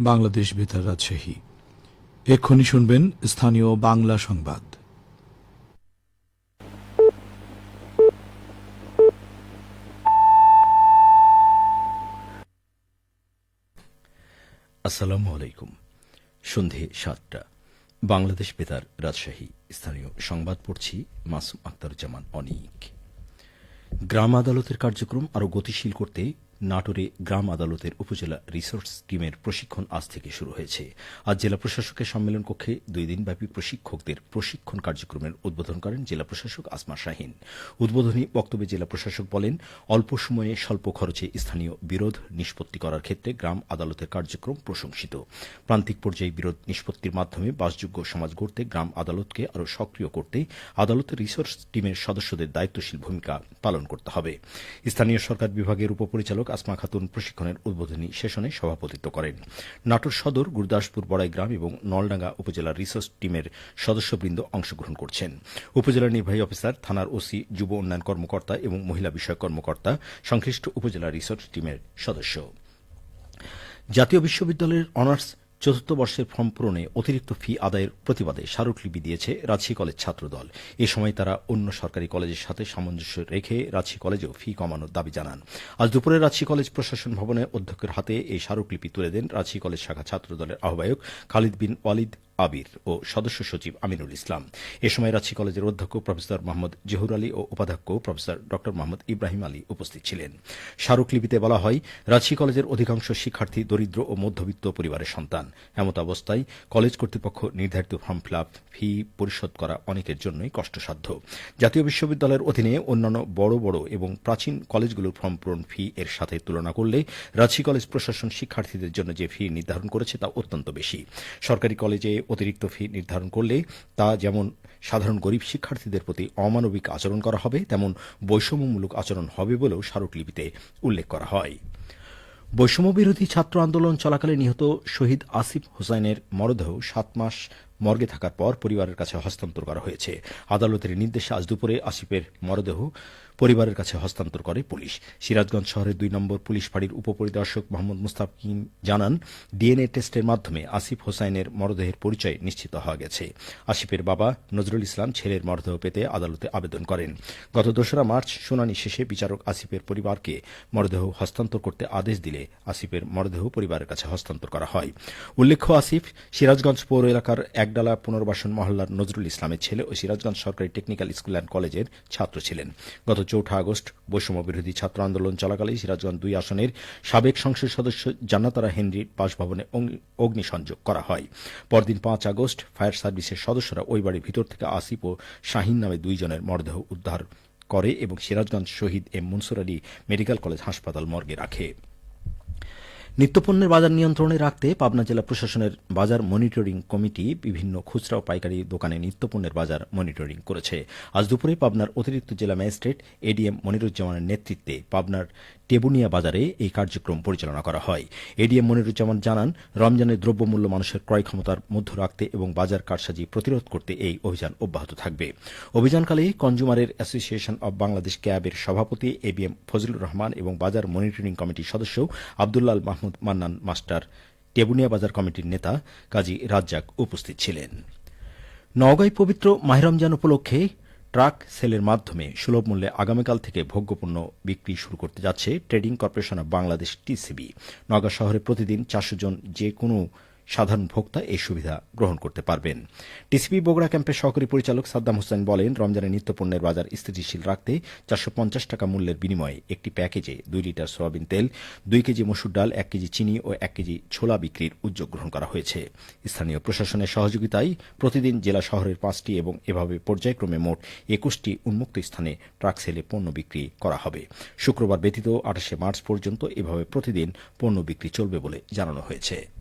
বাংলাদেশ বেতার রাজশাহী। এক্ষুনি শুনবেন স্থানীয় বাংলা সংবাদ। আসসালামু আলাইকুম। সন্ধে সাতটা। বাংলাদেশ বেতার রাজশাহী। স্থানীয় সংবাদ পড়ছি মাসুম আক্তারুজ্জামান অনিক। গ্রাম আদালতের কার্যক্রম আরও গতিশীল করতে নাটোরে গ্রাম আদালতের উপজেলা রিসোর্স টিমের প্রশিক্ষণ আজ থেকে শুরু হয়েছে। আজ জেলা প্রশাসকের সম্মেলন কক্ষে দুই দিনব্যাপী প্রশিক্ষকদের প্রশিক্ষণ কার্যক্রমের উদ্বোধন করেন জেলা প্রশাসক আসমা শাহিন। উদ্বোধনী বক্তব্যে জেলা প্রশাসক বলেন, অল্প সময়ে স্বল্প খরচে স্থানীয় বিরোধ নিষ্পত্তি করার ক্ষেত্রে গ্রাম আদালতের কার্যক্রম প্রশংসিত। প্রান্তিক পর্যায়ে বিরোধ নিষ্পত্তির মাধ্যমে বাসযোগ্য সমাজ গড়তে গ্রাম আদালতকে আরও সক্রিয় করতে আদালতের রিসোর্স টিমের সদস্যদের দায়িত্বশীল ভূমিকা পালন করতে হবে। স্থানীয় সরকার বিভাগের উপপরিচালক আসমা খাতুন প্রশিক্ষণের উদ্বোধনী সেশনে সভাপতিত্ব করেন। নাটোর সদর, গুরদাসপুর, বড়াইগ্রাম এবং নলডাঙ্গা উপজেলা রিসার্চ টিমের সদস্যবৃন্দ অংশগ্রহণ করছেন। উপজেলা নির্বাহী অফিসার, থানার ওসি, যুব উন্নয়ন কর্মকর্তা এবং মহিলা বিষয়ক কর্মকর্তা, সংশ্লিষ্ট উপজেলা রিসার্চ টিমের সদস্য। জাতীয় বিশ্ববিদ্যালয়ের অনার্স চতুর্থ বর্ষের ফর্ম পূরণে অতিরিক্ত ফি আদায়ের প্রতিবাদে স্মারকলিপি দিয়েছে রাজশাহী কলেজ ছাত্রদল। এ সময় তারা অন্য সরকারি কলেজের সাথে সামঞ্জস্য রেখে রাজশাহী কলেজেও ফি কমানোর দাবি জানান। আজ দুপুরে রাজশাহী কলেজ প্রশাসন ভবনে অধ্যক্ষের হাতে এই স্মারকলিপি তুলে দেন রাজশাহী কলেজ শাখা ছাত্রদলের আহ্বায়ক খালিদ বিন ওয়ালিদ আবির ও সদস্য সচিব আমিনুল ইসলাম। এ সময় রাজশাহী কলেজের অধ্যক্ষ প্রফেসর মোহাম্মদ জহুর আলী ও উপাধ্যক্ষ প্রফেসর ড মোহাম্মদ ইব্রাহিম আলী উপস্থিত ছিলেন। স্মারকলিপিতে বলা হয়, রাজশাহী কলেজের অধিকাংশ শিক্ষার্থী দরিদ্র ও মধ্যবিত্ত পরিবারের সন্তান। এমত অবস্থায় কলেজ কর্তৃপক্ষ নির্ধারিত ফর্ম ফিল ফি পরিশোধ করা অনেকের জন্যই কষ্টসাধ্য। জাতীয় বিশ্ববিদ্যালয়ের অধীনে অন্যান্য বড় বড় এবং প্রাচীন কলেজগুলোর ফর্ম পূরণ ফি এর সাথে তুলনা করলে রাজশাহী কলেজ প্রশাসন শিক্ষার্থীদের জন্য যে ফি নির্ধারণ করেছে তা অত্যন্ত বেশি। সরকারি কলেজে অতিরিক্ত ফি নির্ধারণ করলে তা যেমন সাধারণ গরিব শিক্ষার্থীদের প্রতি অমানবিক আচরণ করা হবে, তেমন বৈষম্যমূলক আচরণ হবে বলেও স্মারকলিপিতে উল্লেখ করা হয়। বৈষম্য বিরোধী ছাত্র আন্দোলন চলাকালে নিহত শহীদ আসিফ হুসাইনের মরদেহ সাত মাস মর্গে থাকার পর পরিবারের কাছে হস্তান্তর করা হয়েছে। আদালতের নির্দেশে আজ দুপুরে আসিফের মরদেহ পরিবারের কাছে হস্তান্তর করে পুলিশ। সিরাজগঞ্জ শহরের দুই নম্বর পুলিশ ফাঁড়ির উপপরিদর্শক মোহাম্মদ মুস্তাকিম জানান, ডিএনএ টেস্টের মাধ্যমে আসিফ হোসাইনের মরদেহের পরিচয় নিশ্চিত হওয়া গেছে। আসিফের বাবা নজরুল ইসলাম ছেলের মরদেহ পেতে আদালতে আবেদন করেন। গত দোসরা মার্চ শুনানি শেষে বিচারক আসিফের পরিবারকে মরদেহ হস্তান্তর করতে আদেশ দিলে আসিফের মরদেহ পরিবারের কাছে হস্তান্তর করা হয়। উল্লেখ্য, আসিফ সিরাজগঞ্জ পৌর এলাকার একডালা পুনর্বাসন মহল্লার নজরুল ইসলামের ছেলে ও সিরাজগঞ্জ সরকারি টেকনিক্যাল স্কুল অ্যান্ড কলেজের ছাত্র ছিলেন। গত চৌঠা আগস্ট বৈষম্য বিরোধী ছাত্র আন্দোলন চলাকালে সিরাজগঞ্জ দুই আসনের সাবেক সংসদ সদস্য জান্নাতারা হেনরির বাসভবনে অগ্নিসংযোগ করা হয়। পরদিন পাঁচ আগস্ট ফায়ার সার্ভিসের সদস্যরা ওই বাড়ির ভিতর থেকে আসিফ ও শাহিন নামে দুইজনের মরদেহ উদ্ধার করে এবং Sirajganj Shaheed M Monsur Ali medical college হাসপাতাল মর্গে রাখে। নিত্যপণ্যের বাজার নিয়ন্ত্রণে রাখতে পাবনা জেলা প্রশাসনের বাজার মনিটরিং কমিটি বিভিন্ন খুচরা ও পাইকারি দোকানে নিত্যপণ্যের বাজার মনিটরিং করেছে। আজ দুপুরে পাবনার অতিরিক্ত জেলা ম্যাজিস্ট্রেট এডিএম মনিরুজ্জামানের নেতৃত্বে পাবনার টেবুনিয়া বাজারে এই কার্যক্রম পরিচালনা করা হয়। এডিএম মনিরুজ্জামান জানান রমজানের দ্রব্যমূল্য মানুষের ক্রয় ক্ষমতার মধ্য রাখতে এবং বাজার কারসাজি প্রতিরোধ করতে এই অভিযান অব্যাহত থাকবে। অভিযানকালে কনজুমারের অ্যাসোসিয়েশন অব বাংলাদেশ ক্যাবের সভাপতি এবিএম ফজলুর রহমান এবং বাজার মনিটরিং কমিটির সদস্য আবদুল্লাল মাহমুদ মান্নান মাস্টার টেবুনিয়া বাজার কমিটির নেতা কাজী রাজ্জাক উপস্থিত ছিলেন। নওগাঁয় পবিত্র মাহিরমজান উপলক্ষে ট্রাক সেলের মাধ্যমে সুলভ মূল্যে আগামীকাল থেকে ভোগ্যপণ্য বিক্রি শুরু করতে যাচ্ছে trading corporation of Bangladesh TCB. Naogaon শহরে প্রতিদিন চারশো জন যে কোনো সাধারণ ভোক্তা এই সুবিধা গ্রহণ করতে পারবেন। টিসিবি বগুড়া ক্যাম্পের সহকারী পরিচালক সাদ্দাম হোসেন বলেন রমজানের নিত্যপণ্যের বাজার স্থিতিশীল রাখতে চারশো পঞ্চাশ টাকা মূল্যের বিনিময়ে একটি প্যাকেজে দুই লিটার সয়াবিন তেল, দুই কেজি মসুর ডাল, এক কেজি চিনি ও এক কেজি ছোলা বিক্রির উদ্যোগ গ্রহণ করা হয়েছে। স্থানীয় প্রশাসনের সহযোগিতায় প্রতিদিন জেলা শহরের পাঁচটি এবং এভাবে পর্যায়ক্রমে মোট একুশটি উন্মুক্ত স্থানে ট্রাক সেলে পণ্য বিক্রি করা হবে। শুক্রবার ব্যতীত আঠাশে মার্চ পর্যন্ত এভাবে প্রতিদিন পণ্য বিক্রি চলবে বলে জানানো হয়েছে।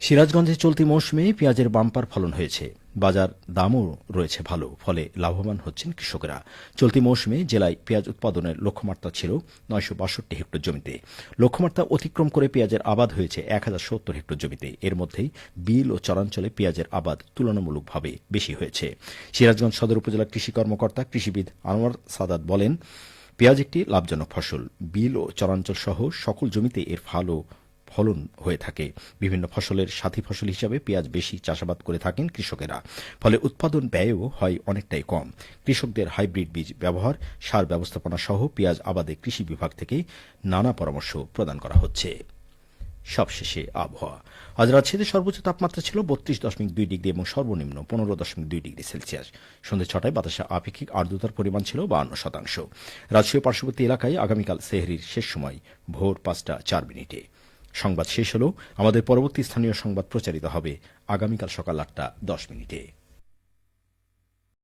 সিরাজগঞ্জে চলতি মৌসুমে পেঁয়াজের বাম্পার ফলন হয়েছে। বাজার দামও রয়েছে ভালো, ফলে লাভবান হচ্ছেন কৃষকেরা। চলতি মৌসুমে জেলায় পেঁয়াজ উৎপাদনের লক্ষ্যমাত্রা ছিল নয়শো বাষট্টি হেক্টর জমিতে। লক্ষ্যমাত্রা অতিক্রম করে পেঁয়াজের আবাদ হয়েছে এক হাজার সত্তর হেক্টর জমিতে। এর মধ্যেই বিল ও চরাঞ্চলে পেঁয়াজের আবাদ তুলনামূলকভাবে বেশি হয়েছে। সিরাজগঞ্জ সদর উপজেলা কৃষি কর্মকর্তা কৃষিবিদ আনোয়ার সাদাত বলেন, পেঁয়াজ একটি লাভজনক ফসল। বিল ও চরাঞ্চল সহ সকল জমিতে এর ভালো ফলন হয়ে থাকে। বিভিন্ন ফসলের সাথী ফসল হিসাবে পেঁয়াজ বেশি চাষাবাদ করে থাকেন কৃষকেরা। ফলে উৎপাদন ব্যয়ও হয় অনেকটাই কম। কৃষকদের হাইব্রিড বীজ ব্যবহার, সার ব্যবস্থাপনা সহ পেঁয়াজ আবাদে কৃষি বিভাগ থেকে নানা পরামর্শ প্রদান করা হচ্ছে। সবশেষে আবহাওয়া। আজ রাজশাহীতে সর্বোচ্চ তাপমাত্রা ছিল বত্রিশ দশমিক দুই ডিগ্রি এবং সর্বনিম্ন পনেরো দশমিক দুই ডিগ্রি সেলসিয়াস। সন্ধ্যে ছটায় বাতাসে আপেক্ষিক আর্দ্রতার পরিমাণ ছিল বাহান্ন শতাংশ। রাজশাহী পার্শ্ববর্তী এলাকায় আগামীকাল সেহরির শেষ সময় ভোর পাঁচটা চার মিনিটে। সংবাদ শেষ হল। আমাদের পরবর্তী স্থানীয় সংবাদ প্রচারিত হবে আগামীকাল সকাল আটটা দশ মিনিটে।